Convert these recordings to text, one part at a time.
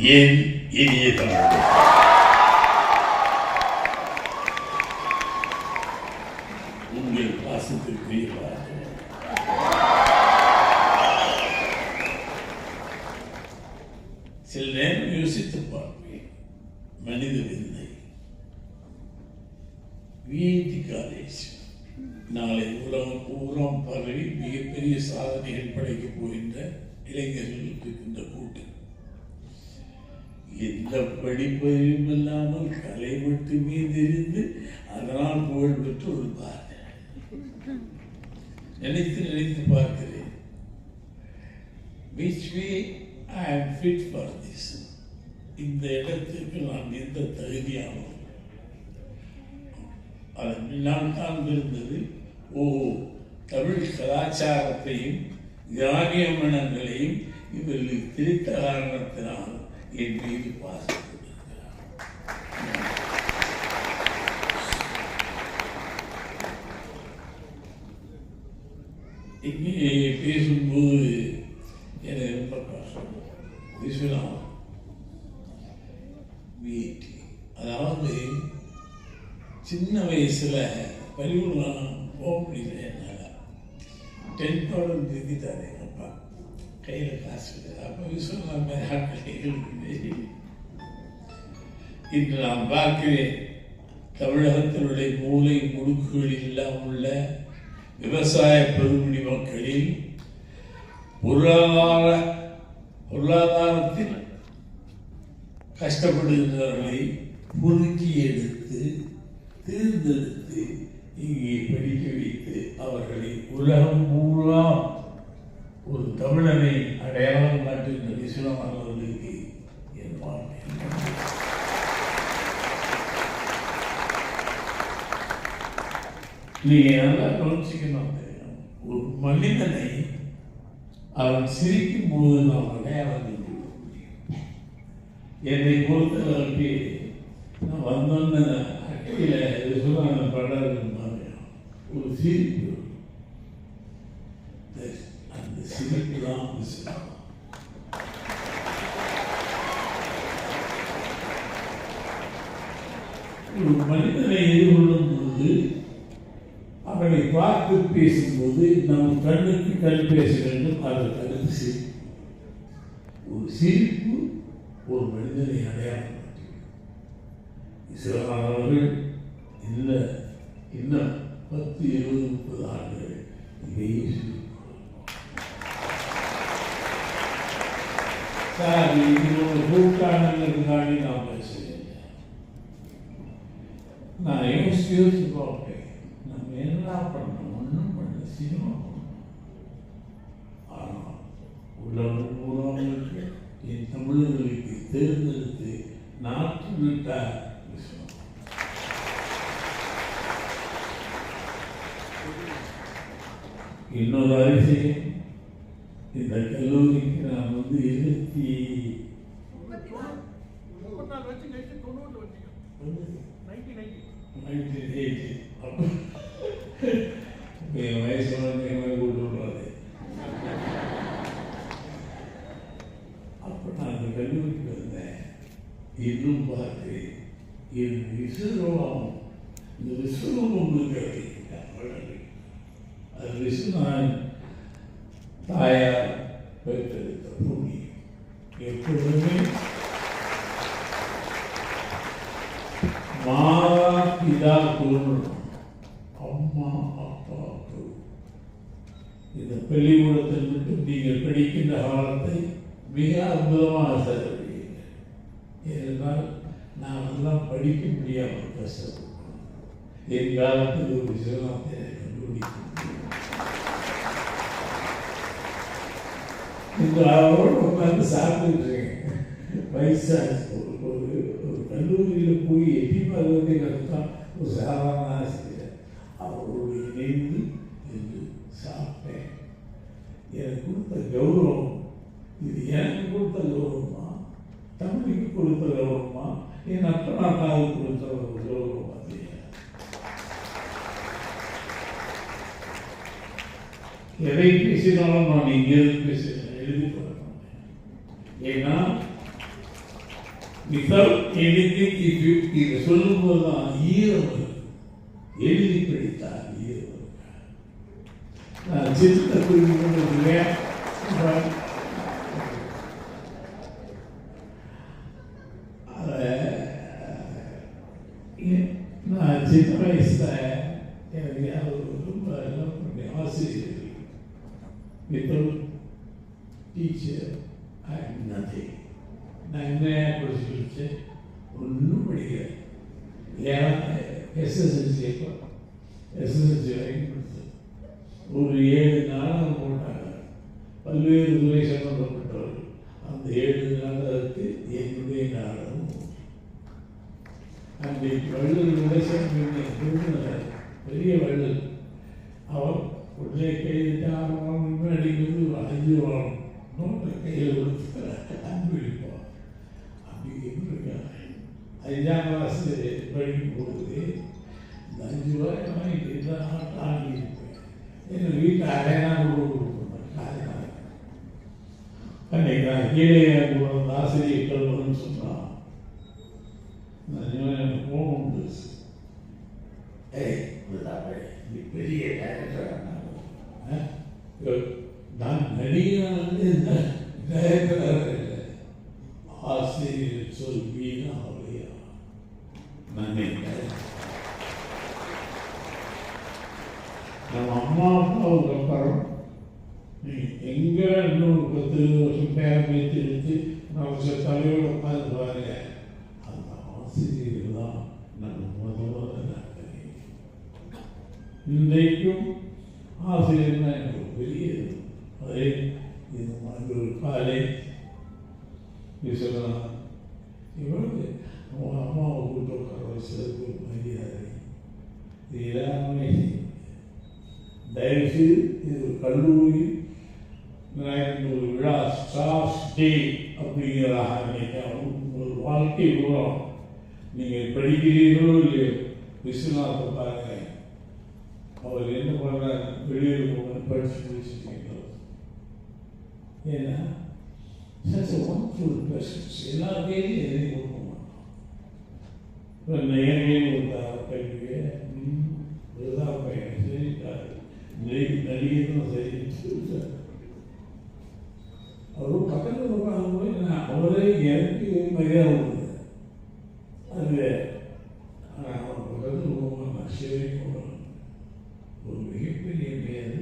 ஏன் இனிய தமிழ் உங்கள் பாசத்திற்குரிய சில நேரம் யோசித்து பார்ப்பேன். மனித விந்தை விஐடி காலேஜ். நாளை உலகம் பூரம் பரவி மிகப்பெரிய சாதனைகள் படைக்கப் போகின்ற இளைஞர்கள் எந்த படிப்பையும் இல்லாமல் கலை மட்டுமே தெரிந்து அதனால் புகழ் பெற்று ஒரு பாரதி நினைத்து நினைத்து பார்க்கிறேன். இந்த இடத்திற்கு நான் எந்த தகுதியானோம்? அதன் நான் தான் இருந்தது ஓ தமிழ் கலாச்சாரத்தையும் கிராமிய மனங்களையும் இவர்களுக்கு திருத்த காரணத்தினால் என் மீது பாசப்பட்டிருக்கிறார் இங்கே பேசும்போது எனக்கு ரொம்ப கஷ்டம் விஸ்வநாதன் வீட்டு அதாவது சின்ன வயசில் பள்ளிக்கூடம் இன்று நான் பார்க்கிறேன் தமிழகத்தினுடைய மூளை முடுக்குகளில் எல்லாம் உள்ள விவசாய பெருங்குடி மக்களில் பொருளாதார பொருளாதாரத்தில் கஷ்டப்படுகின்றவர்களை பொறுக்கி எடுத்து தேர்ந்தெடுத்து இங்கே படிக்க வைத்து அவர்களை உலகம் பூரா ஒரு தமிழனை அடையாளம் காட்டுகின்ற விஸ்வநாதன் அவர்களுக்கு என் வாழ்க்கை நீங்க நல்லா கவனிச்சிக்கணும் ஒரு மனிதனை அவன் சிரிக்கும் போது நாம் அடையாளம் கண்டுபிடிக்க முடியும் என்னை பொறுத்தளவுக்கு நான் வந்தோன்னு அட்டையில் சொல்லுவாங்க படம் ஒரு சிரிப்பு இந்த- அந்த சிரிப்பு தான் விசுவாசம். ஒரு மனிதனை எதிர்கொள்ளும் போது அவனை பார்த்து பேசும்போது நம் கண்ணுக்கு கண் பேச வேண்டும் அதை கருத்து சிரிப்பு ஒரு சிரிப்பு ஒரு மனிதனை அடையாளம் இஸ்லாமர்கள் இந்த இன்னும் பத்து இருபது முப்பது ஆண்டுகள் இதையே சார் சார் இதோட கூட்டாளர்களுக்காண்டி நான் பேசுகிறேன். நான் யோசிச்சு யோசிச்சு பார்ப்பேன். நம்ம என்ன பண்ணோம் ஒன்றும் பண்ணல. சினிமா அப்போ என் வயசு கூட்டு விடுறாரு அப்போ நான் அந்த கல்லூரிக்கு வந்தேன். இன்னும் பார்த்து என் விசுவம் மாதா பிதா குருணும் அம்மா அப்பா குரு இந்த பள்ளிக்கூடத்தில் மட்டும் நீங்கள் படிக்கின்ற காலத்தை மிக அற்புதமாக செலவழியுங்கள் ஏனென்றால் நான் எல்லாம் படிக்க முடியாமல் கஷ்டப்படும் என் காலத்தில் ஒரு சிவநாத்தை கண்டுபிடிக்க இந்த அவரோடு உட்காந்து சாப்பிட்டுட்டு இருக்கேன். வயசாச்சு ஒரு ஒரு ஒரு கல்லூரியில் போய் எட்டி பார்க்கறதே கஷ்டம் ஒரு சாதாரண ஆசிரியர் அவரோடு இணைந்து என்று சாப்பிட்டேன். எனக்கு கொடுத்த கௌரவம் இது எனக்கு கொடுத்த கௌரவமா? தமிழுக்கு கொடுத்த கௌரவமா? என் அப்ப அண்ணாவுக்கு கொடுத்த ஒரு கௌரவம் எதை பேசினாலும் நான் இங்கிருந்து பேச இதை சொல்லும்போது தான் ஈரம் எழுதி படித்தால் ஈரம் வருது. நான் சின்ன குறிப்பிட்டு நான் சின்ன வயசுல எனக்கு யாரும் ரொம்ப எல்லாம் பண்ணி ஆசிரியர் வித்தவுட் டீச்சர் ஐ நத்திங் நான் என்ன படிச்சு படித்தேன் ஒன்றும் படிக்கல ஏன்னா எஸ்எஸ்எல்சி எப்போ எஸ்எஸ்எல்சி வரைக்கும் படித்தேன் ஒரு ஏழு நாடகம் போட்டாங்க பல்வேறு துறை சம்பந்தப்பட்டவர்கள் அந்த ஏழு நாடகத்துக்கு என்னுடைய நாடகம் அன்றைக்கு வள்ளலுடைய சேர்ந்து பெரிய வள்ளல். அவர் உடனே கையில் முன்னாடி வாங்கணுமே அடிக்கிறது நோட்டை கையில் கொடுத்து அன்பளிப்போம் அப்படி இருக்காங்க ஐந்தாம் கிளாஸ் படிக்கும் போது இந்த அஞ்சு ரூபாய் வாங்கிட்டு இருந்தால் தாண்டி இருப்பேன் எங்கள் வீட்டில் அரைனா கொடுக்க மாட்டேன் அன்னைக்கு நான் கீழே எனக்கு ஆசிரியர் கல்வன்னு சொன்னான் நான் எனக்கு கோபம் வந்துச்சு ஏய் விடாதே, நீ பெரிய டைரக்டர் நான் நடிகனாக டைரக்டராக இல்லை ஆசிரியர் சொல் வீணா அவையா நன்மை நம்ம அம்மா அப்பாவுக்கு அப்புறம் நீ எங்க இன்னொரு பத்து வருஷம் பேரம் பேச்சு எடுத்து நம்ம தலையோட உட்காந்து பாருங்க அந்த ஆசிரியர் தான் நம்ம முதல்ல நன்றி இன்றைக்கும் ஆசிரியர்னா எனக்கு ஒரு பெரிய இது. அதே இது மாதிரி ஒரு காலேஜ் நீ சொல்லலாம் இவ்வளவு அவன் அம்மாவை கூட்டு உட்கார வச்சதுக்கு ஒரு மரியாதை இது எல்லாமே தயவுசெய்து இது ஒரு கல்லூரி ஒரு விழா ஸ்டார்ஸ் டே அப்படிங்கிறதாக நினைக்கிறேன் ஒரு வாழ்க்கை பூரம் நீங்கள் படிக்கிறீர்களோ இல்லையோ விஸ்வநாத்தை பாருங்க அவர் என்ன பண்ணுறாங்க வெளியூர் போக படிச்சு முடிச்சுட்டீங்க ஏன்னா such a wonderful person எல்லா பேரையும் எழுதி கொடுக்க மாட்டோம் இப்போ நேரையும் கொடுத்தார் கல்வியை விருதா பையன் சரிட்டார் நடிகரும் சரி சொல்லிட்டார் அவர் பக்கத்தில் உட்காந்து போய் நான் அவரே எனக்கு மரியாதை கொடுத்தேன் அது வேறு. ஆனால் அவர் பக்கத்தில் போகும்போது நான் சேவை போடுவேன் ஒரு மிகப்பெரிய மேதை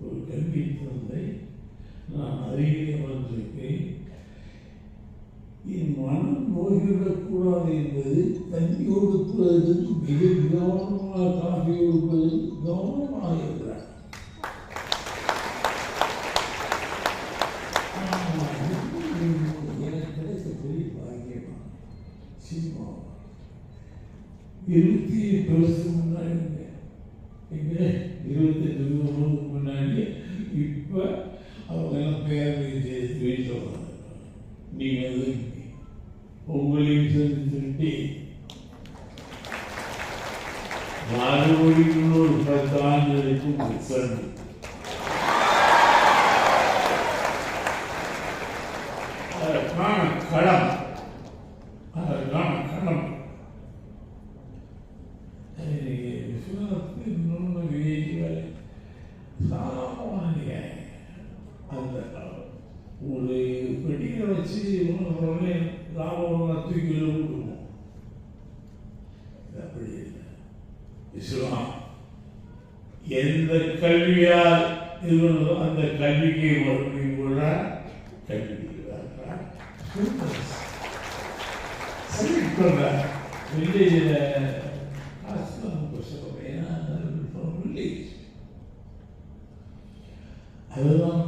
ஒரு கல்வி தந்தை நான் அருகிலே வந்திருக்கேன் என் மனம் என்பது தண்ணி கொடுப்பதற்கு மிக கவனமாக காஃபி கொடுப்பது கவனமாக இருக்கிறார். எனக்கு கிடைத்த பெரிய பாக்கியமாக சினிமா. இருபத்தி எட்டு வருஷம் முன்னாடி இருந்தேன். எங்க இருபத்தெட்டு வருஷத்துக்கு முன்னாடி இப்போ அவங்க எல்லாம் பேரவை செய்து வீட்டில் வந்தாங்க நீங்கள் வந்து உங்களையும் சந்திச்சுட்டு மறுபடியும் ஒரு பத்து ஆண்டுகளுக்கு சந்தி அதற்கான களம் அதற்கான களம் சாமானிய அந்த ஒரு பெட்டியை வச்சு உடனே லாபம் தூக்கி விடுவோம் அப்படி இல்லை. இஸ்லாம் எந்த கல்வியால் இருந்ததோ அந்த கல்விக்கு வரும் Hello.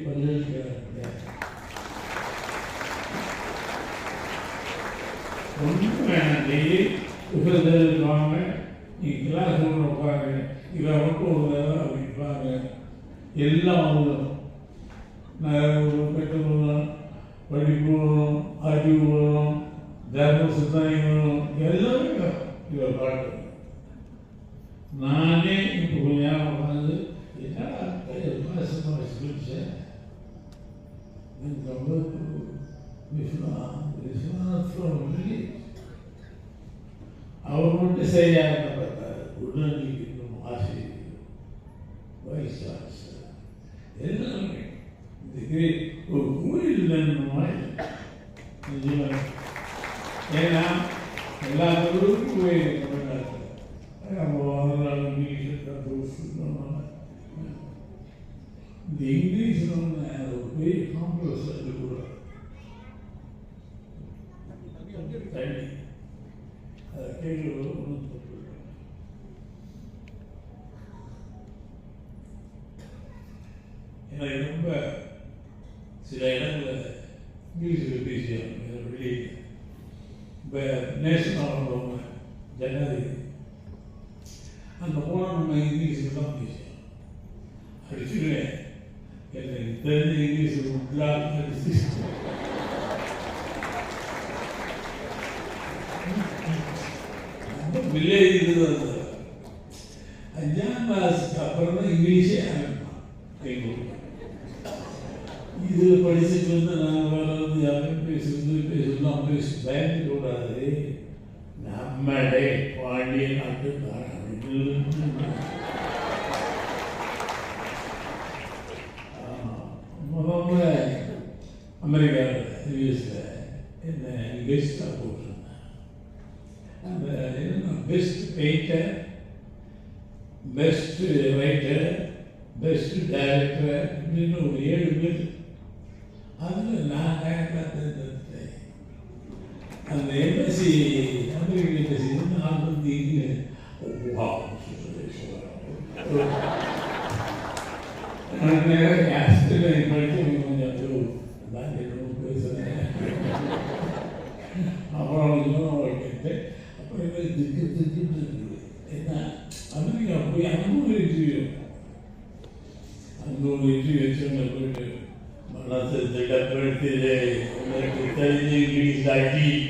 பெரிய பல்கலைக்கழகம் கிடையாது ஒன்றும் வாங்க நீ கிளாஸ் ஒன்று உட்காரு இவன் மட்டும் ஒரு தடவை எல்லாம் பெற்றோர்களும் படிப்பு வரும் அறிவு வரும் தர்ம வரும் எல்லாமே இவர் பாட்டு நானே இப்போ கொஞ்ச உட்காந்து என்னடா பாசமாக சொல்லிச்சேன் எனக்கு ரொம்ப விஸ்வநாத் விஸ்வநாத் சொல்லி அவர் மட்டும் சரியாக பார்த்தார் உடனடிக்கும் ஆசிரியர் வைஸ் சான்சலர் எல்லாமே இதுக்கு ஒரு கோயில் நினைமா நிஜமாக ஏன்னா எல்லா ஊருக்கும் கோயில் தமிழ்நாட்டில் நம்ம வரலாறு இங்கிலீஷ் கற்றுக்கணும் இந்த இங்கிலீஷ் வந்து ஒரு பெரிய காம்ப்ளெக்ஸ் அது கூட அது அங்கே இருக்கு. தண்ணி அதை கேட்கறது ஒன்றும் தப்பு இல்லை. எனக்கு ரொம்ப சில இடங்களில் இங்கிலீஷில் பேசியாங்க வெளியே இப்போ நேஷனல் ஆகிறவங்க ஜனாதிபதி அங்கே போனால் நம்ம இங்கிலீஷில் தான் பேசுவோம் அடிச்சுடுவேன் எனக்கு தெரிஞ்ச இங்கிலீஷ் உள்ளாக அடிச்சு ரொம்ப வில்லேஜ் இருந்தது அஞ்சாம் கிளாஸுக்கு அப்புறம் தான் இங்கிலீஷே ஆரம்பிப்பான் எங்களுக்கு இது படிச்சுட்டு வந்து நாங்கள் வளர்ந்து யாரும் பேசுறது? பேசலாம் பேசி பயந்து கூடாது நம்மளே பாண்டிய நாட்டு முதல்ல அமெரிக்காவில் யூஎஸில் என்ன கெஸ்டாக போட்டிருந்தேன் அந்த எம்எஸ்சி அமெரிக்கன் எம்எஸ்சி நான் வந்து இங்கே வா நான் நேரம் ஆஸ்திரேலியா படித்து கொஞ்சம் அது நான் என்ன பேசுகிறேன் அப்புறம் இன்னும் கேட்டேன் அப்புறம் என்ன திக்கு திக்குன்னு இருக்குது என்ன அமெரிக்கா போய் அங்கே ஒரு இன்டர்வியூ அங்கே ஒரு இன்டர்வியூ வச்சவங்க போயிட்டு மனசு திடப்படுத்தி உங்களுக்கு தெரிஞ்சு இங்கிலீஷ் ஆக்கி ஆ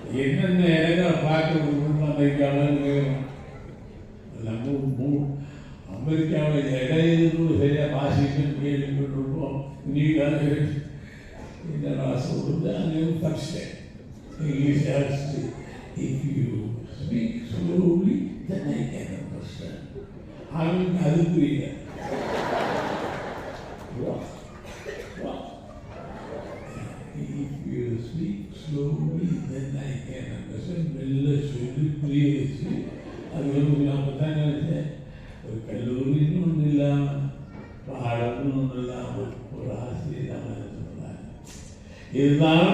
என்னென்ன இடங்களை பார்க்கறது அமெரிக்காவில் நம்ம அமெரிக்காவில் இடையிலும் சரியாக வாஷிங்டன் கேள்விப்பட்டிருப்போம் நீட்டாக இந்த நான் சொல்றது அங்கே படிச்சேன் இங்கிலீஷ் ஆச்சு if you speak slowly then I can understand அவனுக்கு அது புரியல. மெல்ல சொல்லி புரிய வச்சு அது வந்து நான் தான் நினைச்சேன் ஒரு கல்லூரின்னு ஒன்று இல்லாமல் பாடம்னு ஒன்று இல்லாமல் ஒரு ஆசிரியர் தான் சொன்னாங்க இதுதான்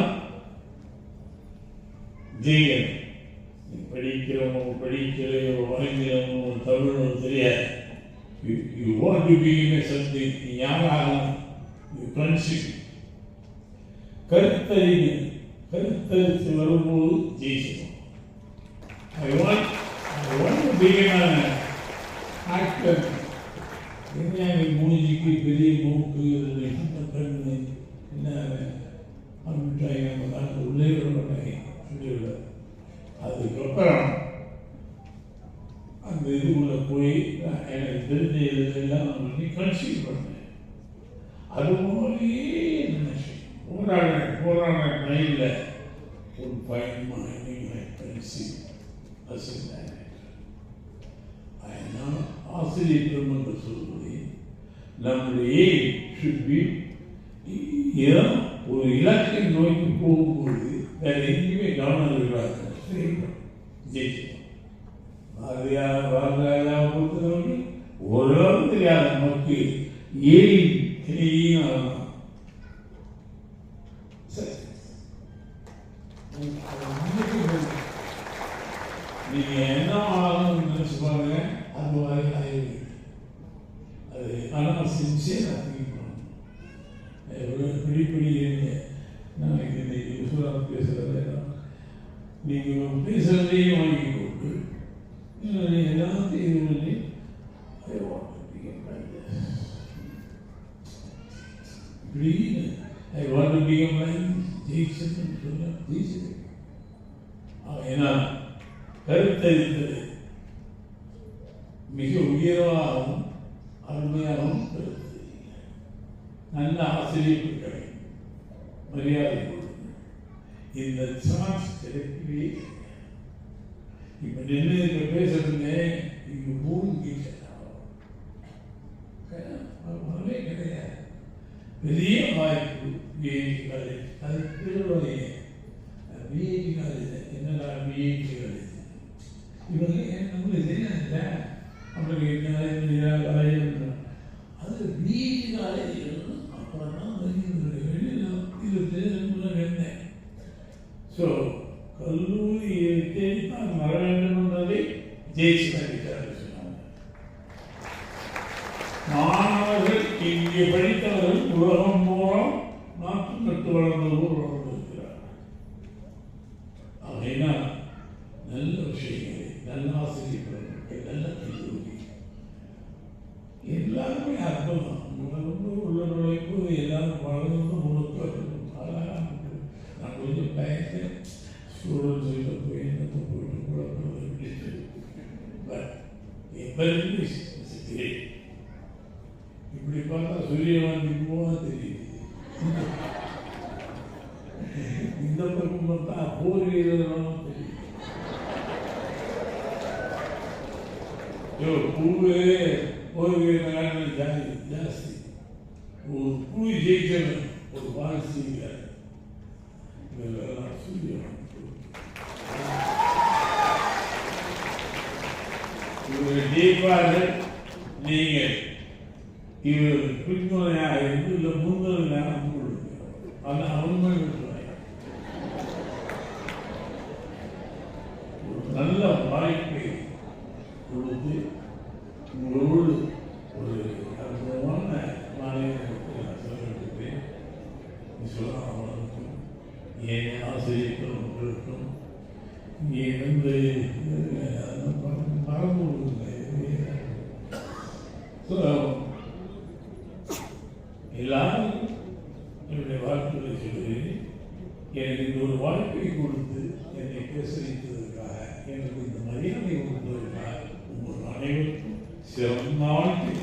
ओळख द्या नक्की येईल हे இப்படி I want to become like this. ஜெயிச்சதுன்னு சொல்ல ஜெயிச்சது ஏன்னா கருத்தரித்தது மிக உயர்வாகவும் அருமையாகவும் கருத்து நல்ல ஆசிரியர்கள் இருக்க மரியாதை இந்த சான்ஸ் கிடைக்கவே இல்லை. இப்ப நின்று இப்ப பேசுறதுங்க இங்க மூணு கீழே வரவே கிடையாது பெரிய வாய்ப்பு பிஏடி காலேஜ் அது திருவள்ளுவர் பிஏடி காலேஜ் என்னடா பிஏடி காலேஜ் இவங்க ஏன் நம்மளுக்கு தெரியாதுல்ல நம்மளுக்கு என்ன காலேஜ் அது பிஏடி காலேஜ் அப்புறம் தான் வெளியில் இருபத்தி ரெண்டு இருந்தேன் ஸோ கல்லூரியை தேடி தான் வர வேண்டும் என்பதை ஜெயிச்சு நடித்தார்கள் சொன்னாங்க மாணவர்கள் இங்கே படித்தவர்கள் உலகம் மூலம் நாட்டு நட்டு வளர்ந்தவர்கள் வளர்ந்திருக்கிறார் ஆகையினால் நல்ல விஷயங்களை நல்ல ஆசிரியர்கள் நல்ல கல்லூரி எல்லாருமே அர்த்தம் ரொம்ப உள்ள நுழைப்பு எல்லாரும் வளர்ந்து முழுக்க அழகாக இருக்கு. நான் கொஞ்சம் பயந்தேன் ஸ்டூடெண்ட்ஸ் கிட்ட போய் என்னத்தை போயிட்டு கூட பட் எவ்வளவு கிரேட் இப்படி பார்த்தா சூரியவாண்டி போனா தெரியுது இந்த பக்கம் பார்த்தா போர் வீரர்களும் தெரியுது யோ பூவே போர் வீரர்கள் ஜாதி ஜாஸ்தி ஒரு புலி ஜெயிக்கணும் ஒரு பாலிசி இவர் ஜெயிப்பார்கள் நீங்கள் இவர் பின்முறையாக இருந்து இல்லை முன்னுரையாக உங்களுக்கு அதான் உண்மை ஒரு நல்ல வாய்ப்பை கொடுத்து உங்களோடு ஒரு அற்புதமான மாநிலத்தை நான் சொல்லியிருக்கிறேன் சொல்லலாம் அவர்களுக்கும் ஏன் ஆசிரியர்கள் உங்களுக்கும் இங்கே வந்து மறந்து எல்லாரும் என்னுடைய வாழ்த்துக்களை சொல்கிறேன் எனக்கு இந்த ஒரு வாழ்க்கையை கொடுத்து என்னை பேச வைத்ததற்காக எனக்கு இந்த மரியாதை கொடுத்ததற்காக உங்கள் அனைவருக்கும் சிறந்த வாழ்க்கை